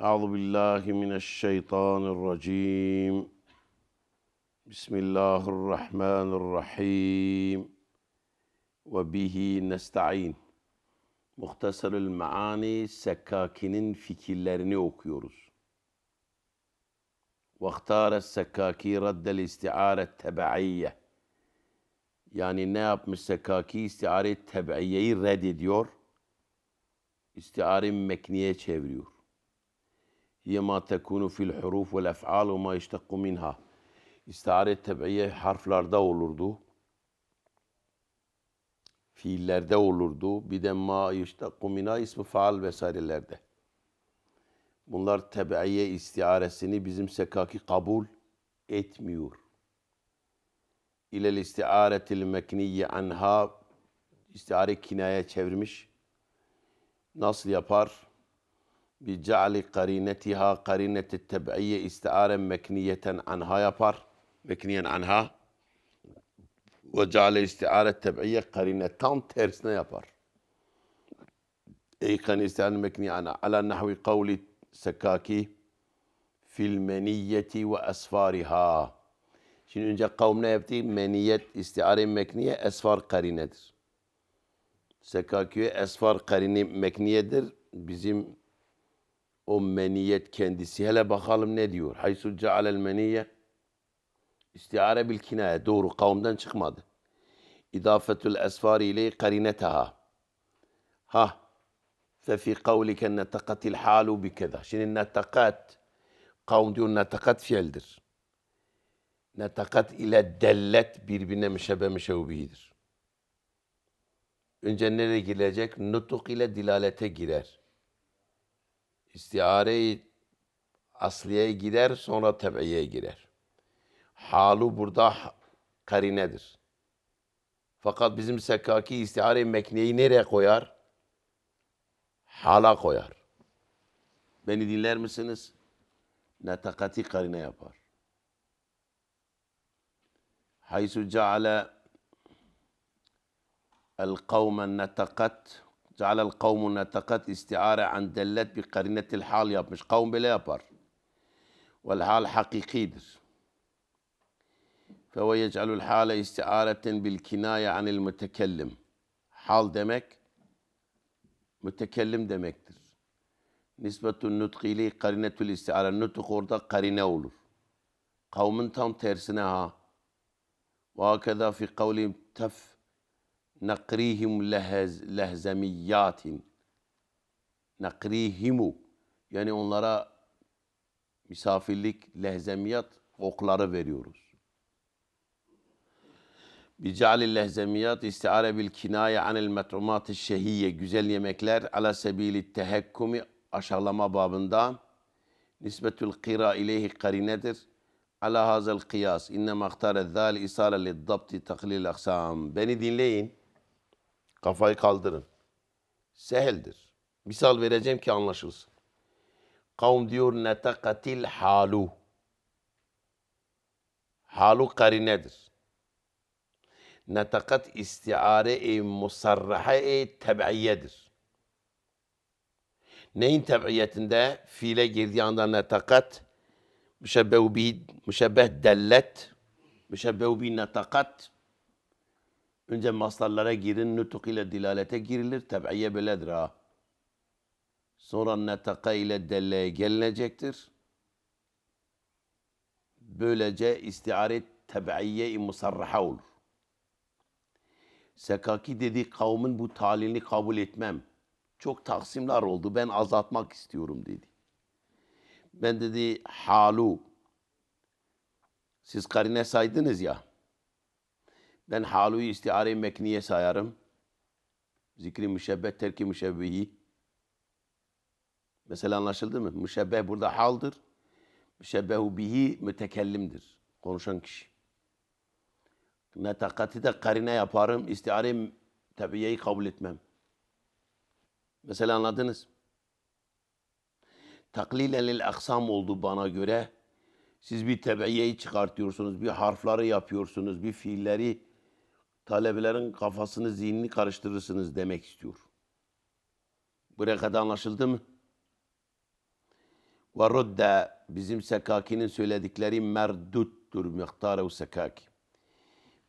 أعوذ بالله من الشيطان الرجيم بسم الله الرحمن الرحيم وبه نستعين Muhtasarül Maani Sekkaki'nin fikirlerini okuyoruz. Vaktare Sekkaki raddel istiare tebeiyye. Yani ne yapmış Sekkaki? İstiare tebeiyeyi reddediyor. İstiare mekniye çeviriyor. Tekunu fil huruf vel ef'al ve ma iştakku minha. İstiare tebeiye harflarda olurdu fiillerde olurdu. Bir de ma yüştakku mina ismi faal vesairelerde. Bunlar tebeiye istiaresini bizim sekaki kabul etmiyor. İlel istiaretil mekniye anha istiare kinaya çevirmiş. Nasıl yapar? Bi ceali karinetiha karineti tebeiye istiare mekniyeten anha yapar. Mekniyen anha ve ceale istiare teb'iyye karine tam tersine yapar. Ey kan istiare mekni ana ala nahvi kavli sekaki fil meniyeti ve esfariha. Şimdi önce kavm ne yaptı? Meniyet, istiare mekniye, esfar karinedir. Sekakiye esfar karini mekniyedir. Bizim o meniyet kendisi. Hele bakalım ne diyor? Haysu cealel meniyye İstiare bil kinaye. Doğru. Kavimden çıkmadı. İdafetül esfari ile karinetaha. Ha. Fefi kavlike netakatil halu bi keda. Şimdi netakat. Kavm diyor netakat fiildir. Netakat ile dellet birbirine müşebbe müşevbihidir. Önce nereye girecek? Nutuk ile dilalete girer. İstiare asliyeye girer sonra tebeiyeye girer. Halu burada karinedir. Fakat bizim sekaki istihare mekneyi nereye koyar? Hala koyar. Beni dinler misiniz? Netakati karine yapar. Haysu ceale el kavmen netakat Cealel kavmun netakat istiare an dellet bi karinetil hal yapmış. Kavm böyle yapar. Vel hal hakikidir. Fe ve yec'alul hale istiareten bil kinaye anil mütekellim. Hal demek, mütekellim demektir. Nisbetun nutkili karinetül istiare. Nutuk orada karine olur. Kavmin tam tersine ha. Ve hakeza fi kavlim tef nakrihim lehez, lehzemiyatin. Nakrihimu. Yani onlara misafirlik, lehzemiyat okları veriyoruz. Bicalil lehzemiyat istiare bil kinaye anil met'umat şehiye güzel yemekler ala sebili tehekkumi aşağılama babında nisbetül kira ileyhi karinedir. Ala hazel kıyas innema ahtare zal isale liddabti taklil aksam. Beni dinleyin. Kafayı kaldırın. Seheldir. Misal vereceğim ki anlaşılsın. Kavm diyor netakatil halu. Halu karinedir netakat istiare-i musarraha-i teb'iyedir. Neyin teb'iyetinde? Fiile girdiği anda netakat, müşebbehu bi, müşebbeh dellet, müşebbehu bi netakat. Önce maslarlara girin, nutuk ile dilalete girilir, teb'iye böyledir ha. Sonra netaka ile delleye gelinecektir. Böylece istiare teb'iye-i musarraha olur. Sekaki dedi kavmin bu talini kabul etmem. Çok taksimler oldu. Ben azaltmak istiyorum dedi. Ben dedi halu. Siz karine saydınız ya. Ben haluyu istiare mekniye sayarım. Zikri müşebbeh terki müşebbihi. Mesela anlaşıldı mı? Müşebbeh burada haldır. Müşebbehu bihi mütekellimdir. Konuşan kişi. Netakati de karine yaparım. İstiare tabiyeyi kabul etmem. Mesela anladınız. Taklilen lil aksam oldu bana göre. Siz bir tebiyeyi çıkartıyorsunuz, bir harfları yapıyorsunuz, bir fiilleri talebelerin kafasını, zihnini karıştırırsınız demek istiyor. Buraya kadar anlaşıldı mı? Ve rudde bizim sekakinin söyledikleri merduttur miktarev sekaki.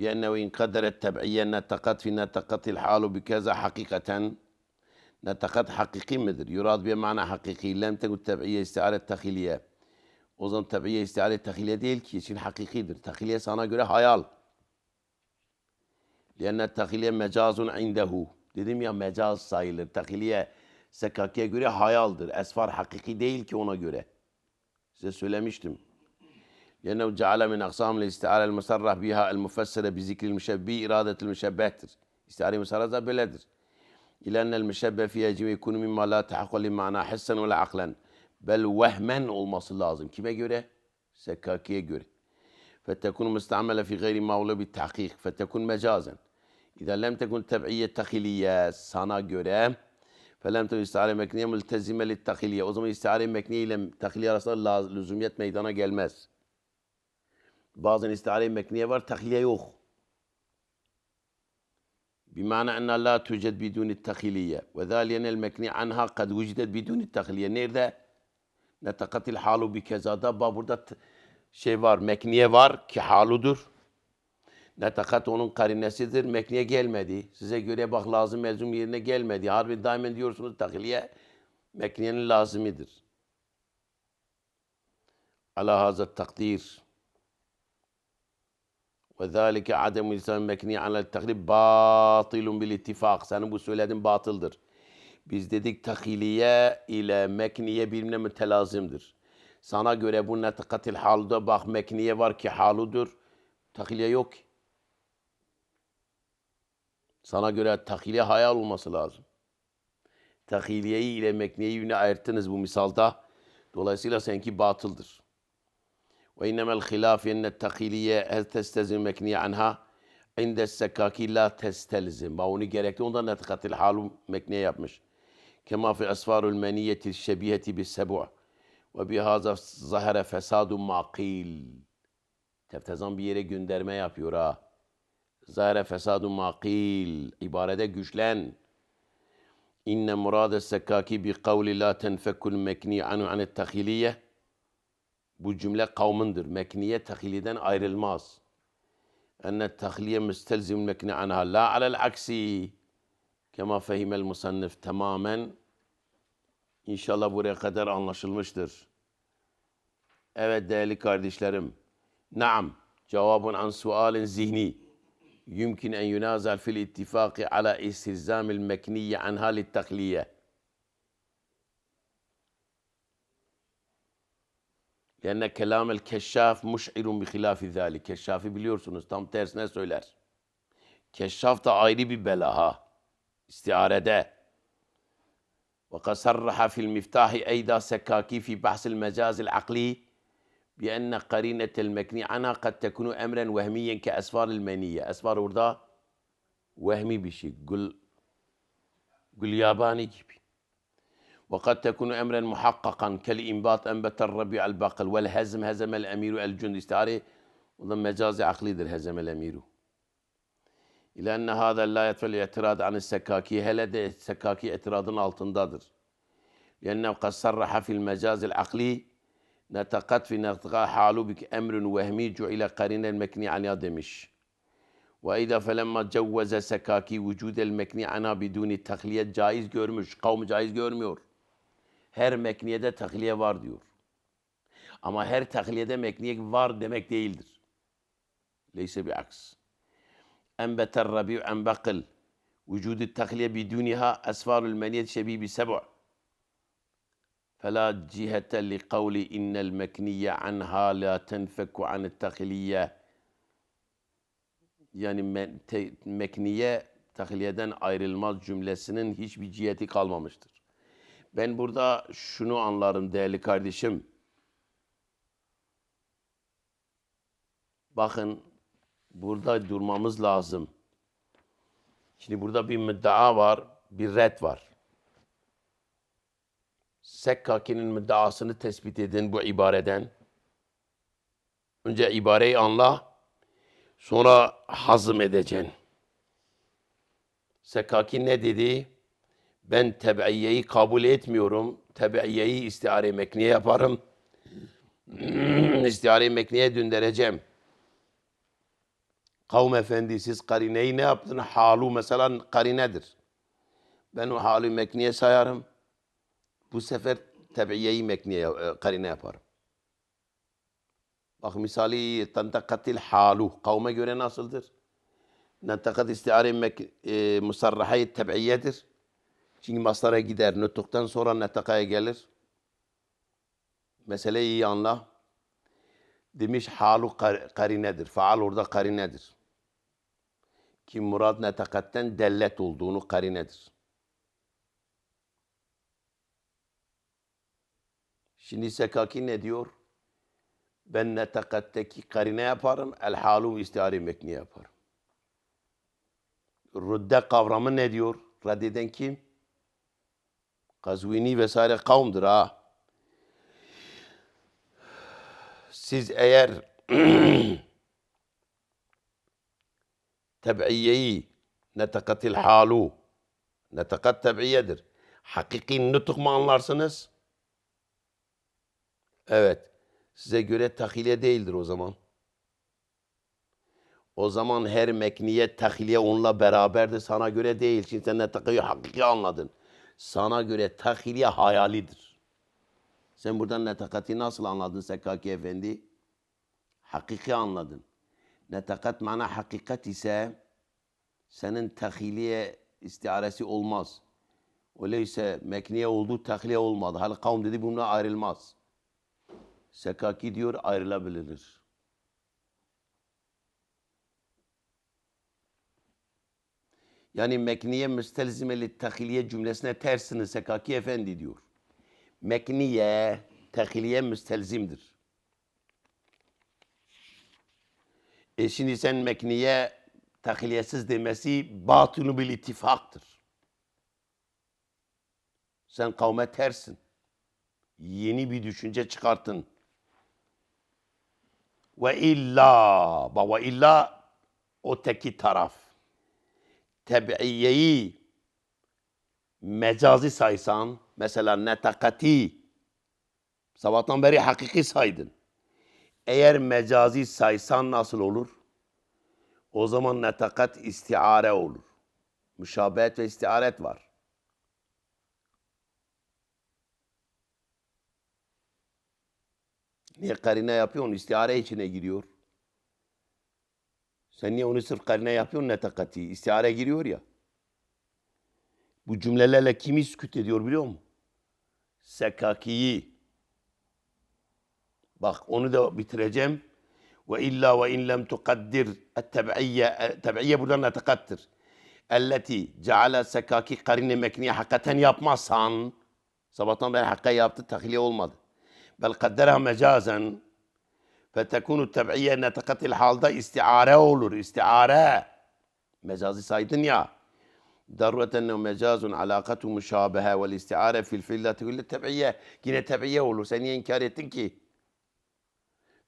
بأنه إن قدر التبعية نتقد في نتقد الحال بكذا حقيقة نتقد حقيقي مدر يراد بمعنى حقيقي لم تكن تبعية استعارة تخيلية O zaman tabiye istihare tahiliye değil ki, için hakikidir. Tahiliye sana göre hayal. لأن tahiliye mecazun indehu. Dedim ya mecaz sayılır. Tahiliye sekakiye göre hayaldir. Esfar hakiki değil ki ona göre. Size söylemiştim. لأنه جعل من أقسام الاستعارة المصرح بها المفسرة بذكر المشبه إرادة المشبهتر. استعارة مصرحة böyledir. إلى أن المشبه فيها يجب يكون مما لا تحقق لمعنى حسا ولا عقلا. Bel vehmen olması lazım. Kime göre? Sekkakiye göre. فَتَكُنْ مُسْتَعْمَلَ فِي غَيْرِ مَوْلَ بِالتَّحْقِيقِ فَتَكُنْ مَجَازًا إذا لم تكن تبعية تخيلية sana göre فَلَمْ تَكُنْ istihare mekniye mültezime لِلتَّخِلِيَ O zaman istihare mekniye ile tahiliye arasında laz- lüzumiyet meydana gelmez. Bazen istihare mekniye var, tahiliye yok. بمعنى أنها لا توجد بدون التخيلية وذلك أن المكني عنها قد وجدت بدون التخيلية nerede? Netakatil halu bi kezada. Bak burada t- şey var, mekniye var ki haludur. Netakat onun karinesidir. Mekniye gelmedi. Size göre bak lazım mezum yerine gelmedi. Harbi daima diyorsunuz takliye mekniyenin lazimidir. Ala hazat takdir. Ve zâlike ademu lisan mekni alel taklif batilun bil ittifak. Senin bu söylediğin batıldır. Biz dedik tahiliye ile mekniye birbirine mütelazimdir. Sana göre bu netakatil halda bak mekniye var ki haludur. Tahiliye yok ki. Sana göre takiliye hayal olması lazım. Takiliyeyi ile mekniyeyi ayırttınız bu misalda. Dolayısıyla seninki batıldır. Ve innemel hilaf enne takiliye el testezim mekniye anha inde sekaki la testelzim. Onu gerekli ondan netikatil halu mekniye yapmış. Kema fi esfarul meniyeti şebiheti bi sebu' ve bihaza zahara fesadun maqil. Teftezan bir yere gönderme yapıyor ha. Zahre fesadun makil. İbarede güçlen. İnne murade sekkaki bi kavli la tenfekkul mekni anu anet tahiliye. Bu cümle kavmindir. Mekniye tahiliden ayrılmaz. Enne tahliye müstelzim mekni anha. La alel aksi. Kema fehimel musannif tamamen İnşallah buraya kadar anlaşılmıştır. Evet değerli kardeşlerim. Naam. Cevabun an sualin zihni. يمكن أن ينازل في الاتفاق على استلزام المكنية عنها للتقلية لأن كلام الكشاف مشعر بخلاف ذلك. كشاف biliyorsunuz tam tersine söyler كشاف da ببلاها. استعارة bela وقد صرح في المفتاح أيضا سكاكي في بحث المجاز العقلي بأن قرينة المكني عنها قد تكون أمرا وهميا كأسفار المنية. أسفار وردا وهمي بشي قل قل ياباني جيبي. وقد تكون أمرا محققا كالإنباط أنبت الربيع البقل والهزم هزم الأمير الجند استعاري وضم مجازي عقلي در هزم الأمير. إلى أن هذا لا يدفع الاعتراض عن السكاكي. هل لدى السكاكي اعتراض altındadır لأنه قد صرح في المجاز العقلي نطقت في نطقها حال بك أمر وهمي جعل قرين المكني عن يادمش وإذا فلما جوز سكاكي وجود المكني عنها بدون التخلية caiz görmüş. Kavmi caiz görmüyor. Her mekniyede takliye var diyor. Ama her takliyede mekniye var demek değildir. Leyse bir aks. Enbeter rabi'u en bakıl. Vücudu takliye biduniha esfarul meniyet şebibi seb'a. فلا جهة لقول إن المكنية عنها لا تنفك عن التخلية yani me- te- mekniye tahliyeden ayrılmaz cümlesinin hiçbir ciheti kalmamıştır. Ben burada şunu anlarım değerli kardeşim. Bakın burada durmamız lazım. Şimdi burada bir müddea var, bir red var. Sekkaki'nin müddeasını tespit edin bu ibareden. Önce ibareyi anla, sonra hazım edeceksin. Sekkaki ne dedi? Ben tebiiyeyi kabul etmiyorum. Tebiiyeyi istiare mekniye yaparım. istiare mekniye döndüreceğim. Kavm efendi siz karineyi ne yaptın? Halu mesela karinedir. Ben o halu mekniye sayarım. Bu sefer tebiiyeyi mekniye e, karine yaparım. Bak misali tentakatil halu kavme göre nasıldır? Nentakat istiare e, musarrahayı tebiiyedir. Çünkü maslara gider. Nutuktan sonra netakaya gelir. Meseleyi iyi anla. Demiş halu kar- karinedir. Faal orada karinedir. Ki murad netakatten dellet olduğunu karinedir. Şimdi Sekaki ne diyor? Ben netakatteki karine yaparım. El halu istiari mekni yaparım. Rudde kavramı ne diyor? Reddeden kim? Kazvini vesaire kavmdur ha. Siz eğer tebiiyeyi netakatil halu netakat tebiiyedir. Hakiki nutuk mu anlarsınız? Evet. Size göre tahiliye değildir o zaman. O zaman her mekniye tahiliye onunla beraberdir. Sana göre değil. Şimdi sen netakayı hakiki anladın. Sana göre tahiliye hayalidir. Sen buradan netakati nasıl anladın Sekaki Efendi? Hakiki anladın. Netakat mana hakikat ise senin tahiliye istiaresi olmaz. Öyleyse mekniye oldu, tahliye olmadı. Hal kavm dedi bununla ayrılmaz. Sekaki diyor ayrılabilir. Yani mekniye müstelzimeli tahiliye cümlesine tersini Sekaki Efendi diyor. Mekniye tahiliye müstelzimdir. E şimdi sen mekniye tahiliyesiz demesi batını bil ittifaktır. Sen kavme tersin. Yeni bir düşünce çıkarttın. Ve illa, bak ve illa o teki taraf. Tebiiyeyi mecazi saysan, mesela netakati, sabahtan beri hakiki saydın. Eğer mecazi saysan nasıl olur? O zaman netakat istiare olur. Müşabehet ve istiaret var. Niye karine yapıyorsun? İstiare içine giriyor. Sen niye onu sırf karine yapıyorsun netakati? İstiare giriyor ya. Bu cümlelerle kimi sükut ediyor biliyor musun? Sekakiyi. Bak onu da bitireceğim. Ve illa ve in lem tukaddir tebi'iyye tebi'iyye buradan netakattir. Elleti ceale sekaki karine mekniye hakikaten yapmazsan sabahtan beri hakka yaptı tahliye olmadı. بل قدرها مجازا فتكون التبعية أن نطقت الحالدة استعارة ولور استعارة. مجازي saydın ya ضرورة أنه مجاز علاقة مشابهة والاستعارة في الفيل لا تقول التبعية. كنا تبعية ولو سنيا niye inkar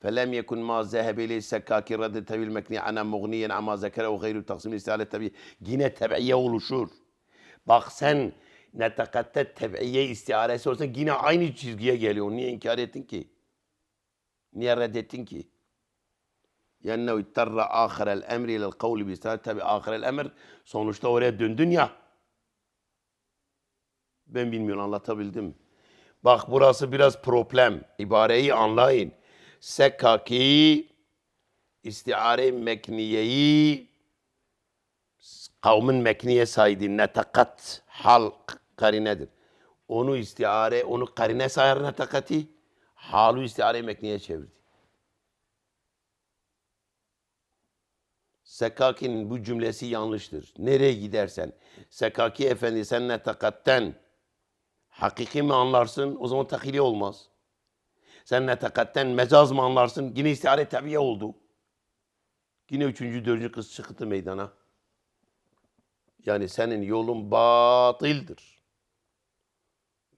فلم يكن ما ذهب إليه السكاك رد التبعية المكني عنها مغنيا عما ذكره غير تقسيم الاستعارة التبعية كنا تبعية ولو شور. sen netakatte tebiye istiaresi olsa yine aynı çizgiye geliyor. Niye inkar ettin ki? Niye reddettin ki? يَنَّهُ اِتَّرَّ آخَرَ الْاَمْرِ اِلَى الْقَوْلِ بِاِسْتِعَارَ Tabi ahirel emir sonuçta oraya döndün ya. Ben bilmiyorum anlatabildim. Bak burası biraz problem. İbareyi anlayın. Sekaki istiare mekniyeyi kavmin mekniye saydı. Netakat hal karinedir. Onu istiare, onu karine sayar netakati. Halu istiare mekniye çevirdi. Sekaki'nin bu cümlesi yanlıştır. Nereye gidersen. Sekaki efendi sen netakatten hakiki mi anlarsın? O zaman takili olmaz. Sen netakatten mecaz mı anlarsın? Yine istihare tabiye oldu. Yine üçüncü, dördüncü kız çıktı meydana. Yani senin yolun batıldır.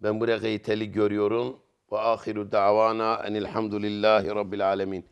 Ben buraya gayteli görüyorum. Ve ahiru davana enilhamdülillahi rabbil alemin.